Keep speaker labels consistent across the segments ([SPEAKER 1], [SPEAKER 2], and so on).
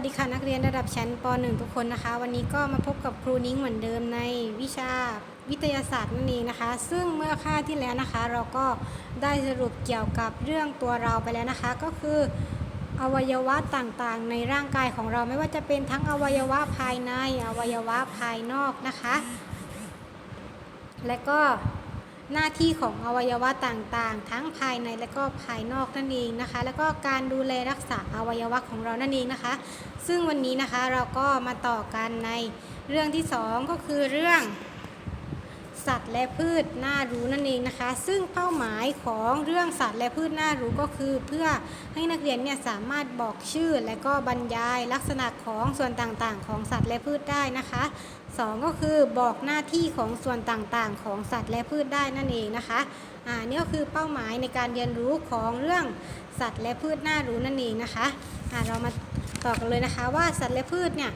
[SPEAKER 1] วัสดีค่ะนักเรียนระดับชั้นป .1 ทุกคนนะคะ วันนี้ก็มาพบกับครูนิ้งเหมือนเดิมในวิชาวิทยาศาสตร์นั่นเองนะคะ ซึ่งเมื่อค่าที่แล้วนะคะ เราก็ได้สรุปเกี่ยวกับเรื่องตัวเราไปแล้วนะคะ ก็คืออวัยวะต่างๆ ในร่างกายของเราไม่ว่าจะเป็นทั้งอวัยวะภายในอวัยวะภายนอกนะคะ และก็ หน้าที่ของอวัยวะต่างๆ ทั้งภายในและก็ภายนอกนั่นเองนะคะ แล้วก็การดูแลรักษาอวัยวะของเรานั่นเองนะคะ ซึ่งวันนี้นะคะเราก็มาต่อกันในเรื่องที่ 2 ก็คือเรื่อง สัตว์และพืชน่ารู้นั่นเองนะคะ ซึ่งเป้าหมายของเรื่องสัตว์และพืชน่ารู้ก็คือ เพื่อให้นักเรียนเนี่ยสามารถบอกชื่อและก็บรรยายลักษณะของส่วนต่างๆ ของสัตว์และพืชได้นะคะ สองก็คือบอกหน้าที่ของส่วนต่างๆ ของสัตว์และพืชได้นั่นเองนะคะอ่านี่ก็คือเป้าหมายในการเรียนรู้ของเรื่องสัตว์และพืชน่ารู้นั่นเองนะคะอ่าเรามาต่อกันเลยนะคะว่าสัตว์และพืชเนี่ย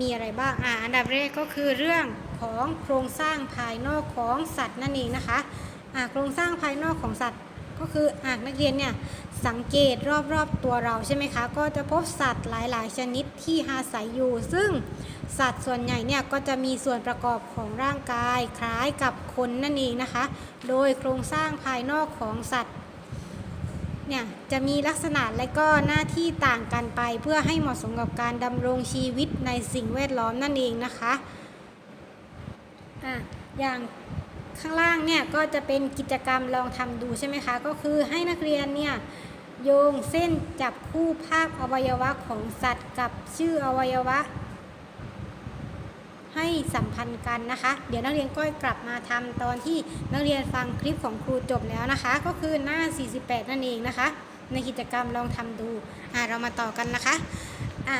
[SPEAKER 1] มีอะไรบ้างอ่าอันดับแรกก็คือเรื่องของโครงสร้างภายนอกของสัตว์นั่นเองนะคะอ่าโครงสร้างภายนอกของสัตว์ ก็คืออ่านักเรียนเนี่ยสังเกตรอบๆตัวเราใช่ไหมคะ ก็จะพบสัตว์หลายๆ ชนิดที่อาศัยอยู่ ซึ่งสัตว์ส่วนใหญ่เนี่ยก็จะมีส่วนประกอบของร่างกายคล้ายกับคนนั่นเองนะคะ โดยโครงสร้างภายนอกของสัตว์เนี่ยจะมีลักษณะและก็หน้าที่ต่างกันไป เพื่อให้เหมาะสมกับการดำรงชีวิตในสิ่งแวดล้อมนั่นเองนะคะอะอย่าง ข้างล่างเนี่ยก็จะเป็นกิจกรรมลองทำดูใช่ไหมคะ ก็คือให้นักเรียนเนี่ยโยงเส้นจับคู่ภาพอวัยวะของสัตว์กับชื่ออวัยวะ ให้สัมพันธ์กันนะคะ เดี๋ยวนักเรียนก็กลับมาทำตอนที่นักเรียนฟังคลิปของครูจบแล้วนะคะ ก็คือหน้า 48 นั่นเองนะคะ ในกิจกรรมลองทำดูอะเรามาต่อกันนะคะอะ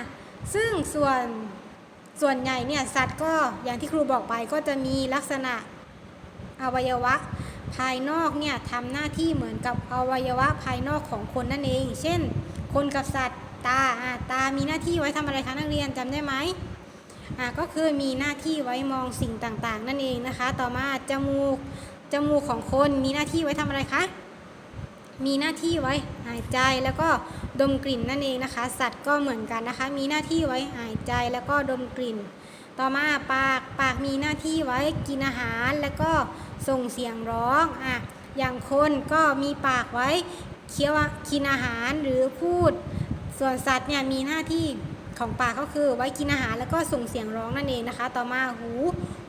[SPEAKER 1] ซึ่งส่วนส่วนใหญ่เนี่ยสัตว์ก็อย่างที่ครูบอกไปก็จะมีลักษณะ อวัยวะภายนอกเนี่ยทำหน้าที่เหมือนกับอวัยวะภายนอกของคนนั่นเอง เช่น คนกับสัตว์ตาตา มีหน้าที่ไว้ทำอะไรคะนักเรียนจำได้ไหมอ่าก็คือมีหน้าที่ไว้มองสิ่งต่างๆ นั่นเองนะคะ ต่อมาจมูกจมูกของคนมีหน้าที่ไว้ทำอะไรคะมีหน้าที่ไว้หายใจแล้วก็ดมกลิ่นนั่นเองนะคะ สัตว์ก็เหมือนกันนะคะ มีหน้าที่ไว้หายใจแล้วก็ดมกลิ่น ต่อมาปากปากมีหน้าที่ไว้กินอาหารแล้วก็ส่งเสียงร้องอะอย่างคนก็มีปากไว้เคี้ยวกินอาหารหรือพูด ส่วนสัตว์เนี่ยมีหน้าที่ของปากก็คือไว้กินอาหารแล้วก็ส่งเสียงร้องนั่นเองนะคะ ต่อมาหู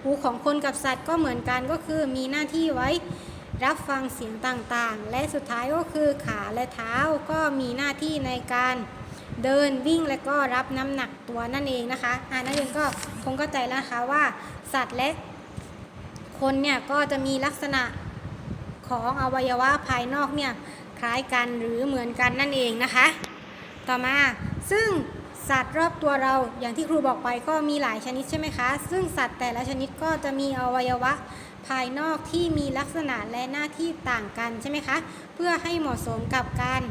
[SPEAKER 1] หูของคนกับสัตว์ก็เหมือนกันก็คือมีหน้าที่ไว้รับฟังเสียงต่างๆ และสุดท้ายก็คือขาและเท้าก็มีหน้าที่ในการ เดินวิ่งและก็รับน้ำหนักตัวนั่นเองนะคะอ่านักเรียนก็คงเข้าใจแล้วนะคะว่าสัตว์และคนเนี่ยก็จะมีลักษณะของอวัยวะภายนอกเนี่ยคล้ายกันหรือเหมือนกันนั่นเองนะคะ ต่อมาซึ่งสัตว์รอบตัวเราอย่างที่ครูบอกไปก็มีหลายชนิดใช่ไหมคะ ซึ่งสัตว์แต่ละชนิดก็จะมีอวัยวะภายนอกที่มีลักษณะและหน้าที่ต่างกันใช่ไหมคะ เพื่อให้เหมาะสมกับการ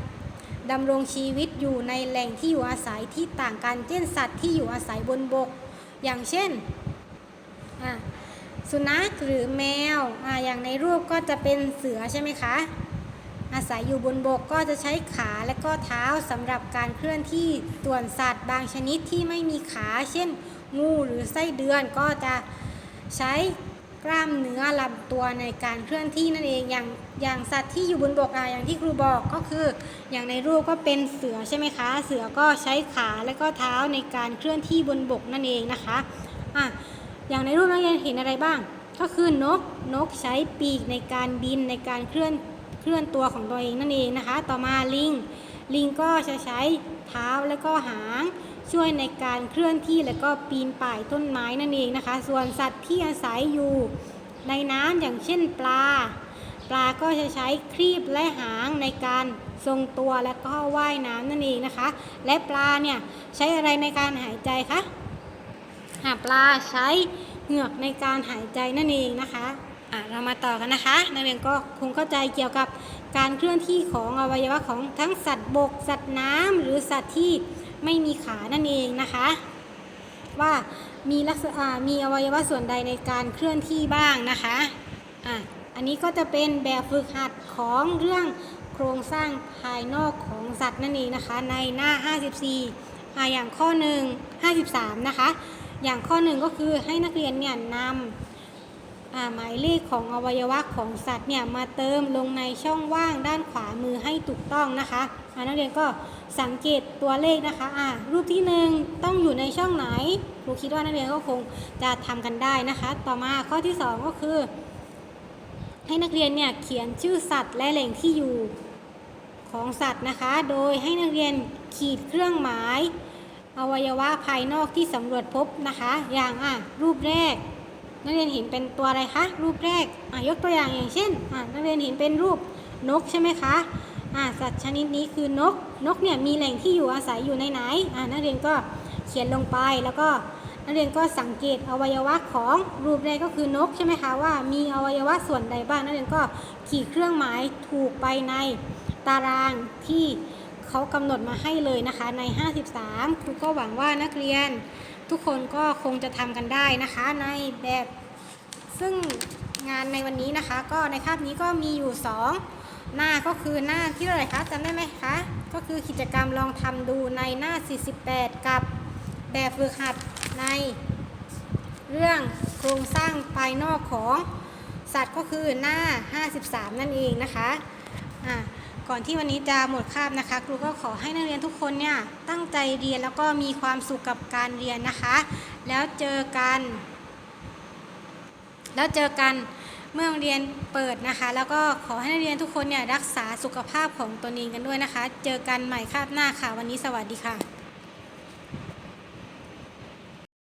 [SPEAKER 1] ดำรงชีวิตอยู่ในแหล่งที่อยู่อาศัยที่ต่างกันเช่นสัตว์ที่อยู่อาศัยบนบก อย่างเช่น สุนัขหรือแมวออย่างในรูปก็จะเป็นเสือใช่ไหมคะ อาศัยอยู่บนบกก็จะใช้ขาและก็เท้าสำหรับการเคลื่อนที่ส่วนสัตว์บางชนิดที่ไม่มีขา เช่น งูหรือไส้เดือนก็จะใช้ กล้ามเนื้อลำตัวในการเคลื่อนที่นั่นเองอย่างอย่างสัตว์ที่อยู่บนบกอะอย่างที่ครูบอกก็คืออย่างในรูปก็เป็นเสือใช่ไหมคะ เสือก็ใช้ขาและก็เท้าในการเคลื่อนที่บนบกนั่นเองนะคะอะอย่างในรูปนักเรียนเห็นอะไรบ้าง ก็คือนกนกใช้ปีกในการบินในการเคลื่อนเคลื่อนตัวของตัวเองนั่นเองนะคะ ต่อมาลิงลิงก็จะใช้เท้าและก็หาง ช่วยในการเคลื่อนที่และก็ปีนป่ายต้นไม้นั่นเองนะคะ ส่วนสัตว์ที่อาศัยอยู่ในน้ำอย่างเช่นปลา ปลาก็จะใช้ครีบและหางในการทรงตัวและก็ว่ายน้ำนั่นเองนะคะ และปลาเนี่ยใช้อะไรในการหายใจคะหาปลาใช้เหงือกในการหายใจนั่นเองนะคะอะเรามาต่อกันนะคะ นักเรียนก็คงเข้าใจเกี่ยวกับการเคลื่อนที่ของอวัยวะของทั้งสัตว์บก สัตว์น้ำหรือสัตว์ที่ ไม่มีขานั่นเองนะคะ ว่ามีลักษณะมีอวัยวะส่วนใดในการเคลื่อนที่บ้างนะคะอะอันนี้ก็จะเป็นแบบฝึกหัดของเรื่องโครงสร้างภายนอกของสัตว์นั่นเองนะคะ ในหน้า 54อ่าอย่างข้อหนึ่ง53 นะคะ อย่างข้อหนึ่งก็คือให้นักเรียนเนี่ยนำ หมายเลขของอวัยวะของสัตว์เนี่ยมาเติมลงในช่องว่างด้านขวามือให้ถูกต้องนะคะนักเรียนก็สังเกตตัวเลขนะคะอ่ารูปที่หนึ่งต้องอยู่ในช่องไหนครูคิดว่านักเรียนก็คงจะทำกันได้นะคะ ต่อมาข้อที่สองก็คือ ให้นักเรียนเนี่ยเขียนชื่อสัตว์และแหล่งที่อยู่ของสัตว์นะคะ โดยให้นักเรียนขีดเครื่องหมาย อวัยวะภายนอกที่สำรวจพบนะคะ อย่างอะรูปแรก นักเรียนเห็นเป็นตัวอะไรคะ รูปแรกอะยกตัวอย่างอย่างเช่นนักเรียนเห็นเป็นรูปนกใช่ไหมคะอะสัตว์ชนิดนี้คือนก นกเนี่ยมีแหล่งที่อยู่อาศัยอยู่ในไหนอะนักเรียนก็เขียนลงไปแล้วก็นักเรียนก็สังเกตอวัยวะของรูปแรกก็คือนกใช่ไหมคะว่ามีอวัยวะส่วนใดบ้างนักเรียนก็ขีดเครื่องหมายถูกไปในตารางที่เขากำหนดมาให้เลยนะคะใน 53ครูก็หวังว่านักเรียน ทุกคนก็คงจะทำกันได้นะคะในแบบซึ่งงานในวันนี้นะคะ ก็ในคาบนี้ก็มีอยู่ 2 หน้าก็คือหน้าที่เท่าไหร่คะจำได้ไหมคะก็คือกิจกรรมลองทำดูในหน้า 48 กับแบบฝึกหัดใน เรื่องโครงสร้างภายนอกของสัตว์ก็คือหน้า 53 นั่นเองนะคะ อะก่อนที่วันนี้จะหมดคาบนะคะ ครูก็ขอให้นักเรียนทุกคนเนี่ยตั้งใจเรียนแล้วก็มีความสุขกับการเรียนนะคะ แล้วเจอกัน แล้วเจอกันเมื่อโรงเรียนเปิดนะคะ แล้วก็ขอให้นักเรียนทุกคนเนี่ยรักษาสุขภาพของตนเองกันด้วยนะคะ เจอกันใหม่คาบหน้าค่ะ วันนี้สวัสดีค่ะ